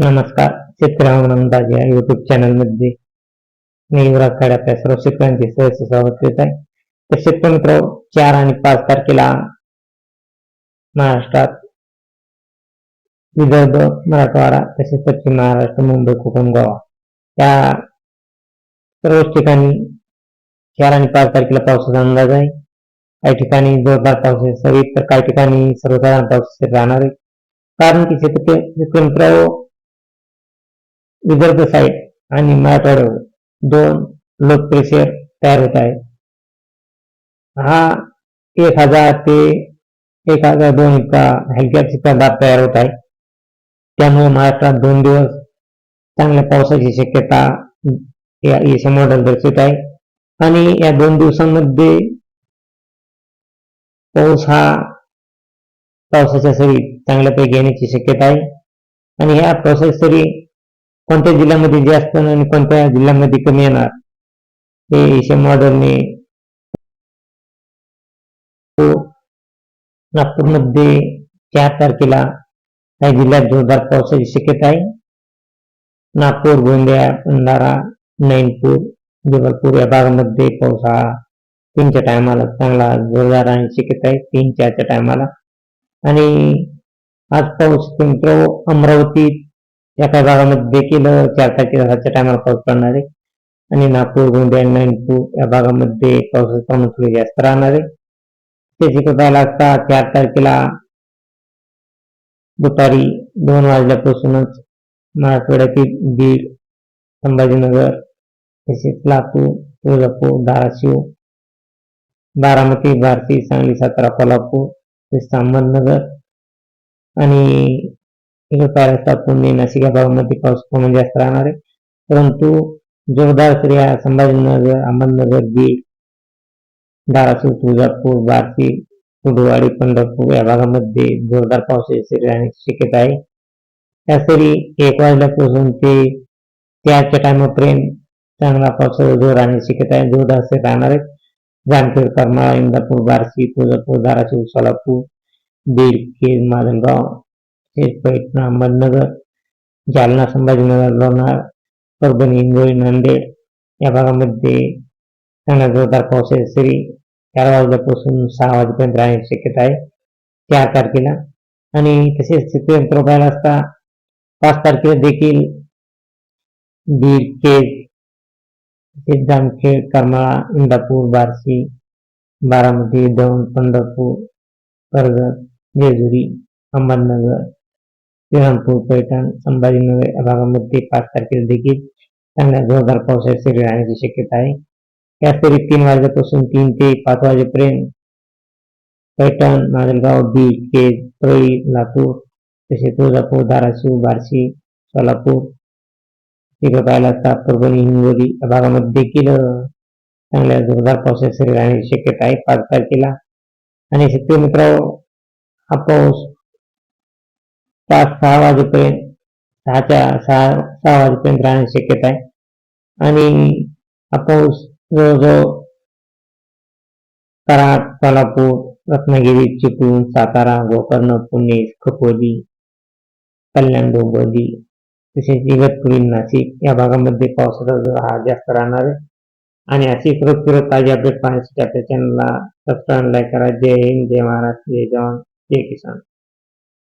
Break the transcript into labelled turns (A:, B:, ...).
A: नमस्कार शेतकऱ्यांना अंदाज या युट्यूब चॅनलमध्ये मी युवराज खाडे आपल्या सर्व शेतकऱ्यांचे सहर्ष स्वागत करीत आहे. तर शेतकरी मित्र चार आणि पाच तारखेला महाराष्ट्रात विदर्भ मराठवाडा तसेच पश्चिम महाराष्ट्र मुंबई कोकण गोवा या सर्वच ठिकाणी चार आणि पाच तारखेला पावसाचा अंदाज आहे. काही ठिकाणी जोरदार पाऊस सरी तर काही ठिकाणी सर्वसाधारण पाऊस राहणार आहे. कारण की शेतकरी शेतकरी मित्र विदर्भ साईड आणि मराठवाड्यावर दोन लो प्रेशर तयार होत आहे हा एक हजार ते एक हजार दोन इतका हलक्या दाब तयार होत आहे. त्यामुळे महाराष्ट्रात दोन दिवस चांगल्या पावसाची शक्यता या एशिया मॉडेल दर्शवित आहे. आणि या दोन दिवसांमध्ये पाऊस हा पावसाच्या सरी चांगल्यापैकी येण्याची शक्यता आहे. आणि ह्या पावसाच्या सरी कोणत्या जिल्ह्यामध्ये जास्त आणि कोणत्या जिल्ह्यामध्ये कमी येणार हे एशिया मॉडेलने नागपूरमध्ये चार तारखेला काही जिल्ह्यात जोरदार पावसाची शक्यता आहे. नागपूर गोंदिया भंडारा नैनपूर जबलपूर या भागामध्ये पाऊस हा तीनच्या टायमाला चांगला जोरदार आणि शक्यता आहे तीन चारच्या टायमाला आणि आज पाऊस मित्र अमरावती या काही भागामध्ये देखील चार तारखेला सातच्या टायमाला पाऊस पडणार आहे. आणि नागपूर गोंदिया नागपूर या भागामध्ये पावसाचं प्रमाण थोडे जास्त राहणार आहे. त्याची पाहायला असता चार तारखेला दुपारी दोन वाजल्यापासूनच मराठवाड्यातील बीड संभाजीनगर तसेच लातूर तुळजापूर धाराशिव बारामती भारती सांगली सातारा कोल्हापूर तसेच अहमदनगर आणि इकडे पाहायला पुणे नाशिक या भागामध्ये पाऊस प्रमाण जास्त राहणार आहे परंतु जोरदार स्त्रिया संभाजीनगर अहमदनगर बीड धाराशिव तुळजापूर बार्शी कुडवाडी पंढरपूर या भागामध्ये जोरदार पावसाची सरी राहण्याची शक्यता आहे त्या सरी एक वाजल्यापासून ते त्याच्या टायमापर्यंत चांगला पावसाचा जोर राहण्याची शक्यता आहे जोरदार सरी राहणार आहेत जामखेड करमाळा इंदापूर बार्शी तुळजापूर धाराशिव सोलापूर बीड खेड माजलगाव शेतपेठ अहमदनगर जालना संभाजीनगर लोणार परभणी हिंगोली नांदेड या भागामध्ये चांगला जोरदार सरी चार वाजल्यापासून सहा वाजेपर्यंत राहण्याची शक्यता आहे. चार तारखेला. आणि तसेच चित्रयंत्र पाहायला असता पाच तारखेला देखील बीड केज तसेच जामखेड करमाळा इंदापूर बार्शी बारामती दौंड पंढरपूर कर्जत जेजुरी अहमदनगर श्रीरामपूर पैठण संभाजीनगर या भागामध्ये पाच तारखेला देखील चांगल्या जोरदार पावसाची सरी राहण्याची शक्यता आहे या तीन वाजल्यापासून तीन ते पाच वाजेपर्यंत पैठण माजलगाव बीड केज परळी लातूर तसेच तुळजापूर धाराशिव बार्शी सोलापूर तिकडे पाहायला असता परभणी हिंगोली या भागामध्ये देखील चांगल्या जोरदार पावसाची सरी राहण्याची शक्यता आहे पाच तारखेला आणि शेतकरी मित्र हा पाऊस पाच सहा वाजेपर्यंत सहाच्या सहा सहा वाजेपर्यंत राहण्याची शक्यता आहे. आणि हा पाऊस जवळजवळ कराड सोलापूर रत्नागिरी चिपळूण सातारा गोकर्ण पुणे खपोली कल्याण डोंबिवली तसेच इगतपुरी नाशिक या भागामध्ये पावसाचा जोर हा जास्त राहणार आहे. आणि अशी फिरत फिरत ताजी अपडेट पाहण्यासाठी आपल्या चॅनलला सबस्क्राईब लाईक करा. जय हिंद जय महाराष्ट्र जय जवान जय किसान.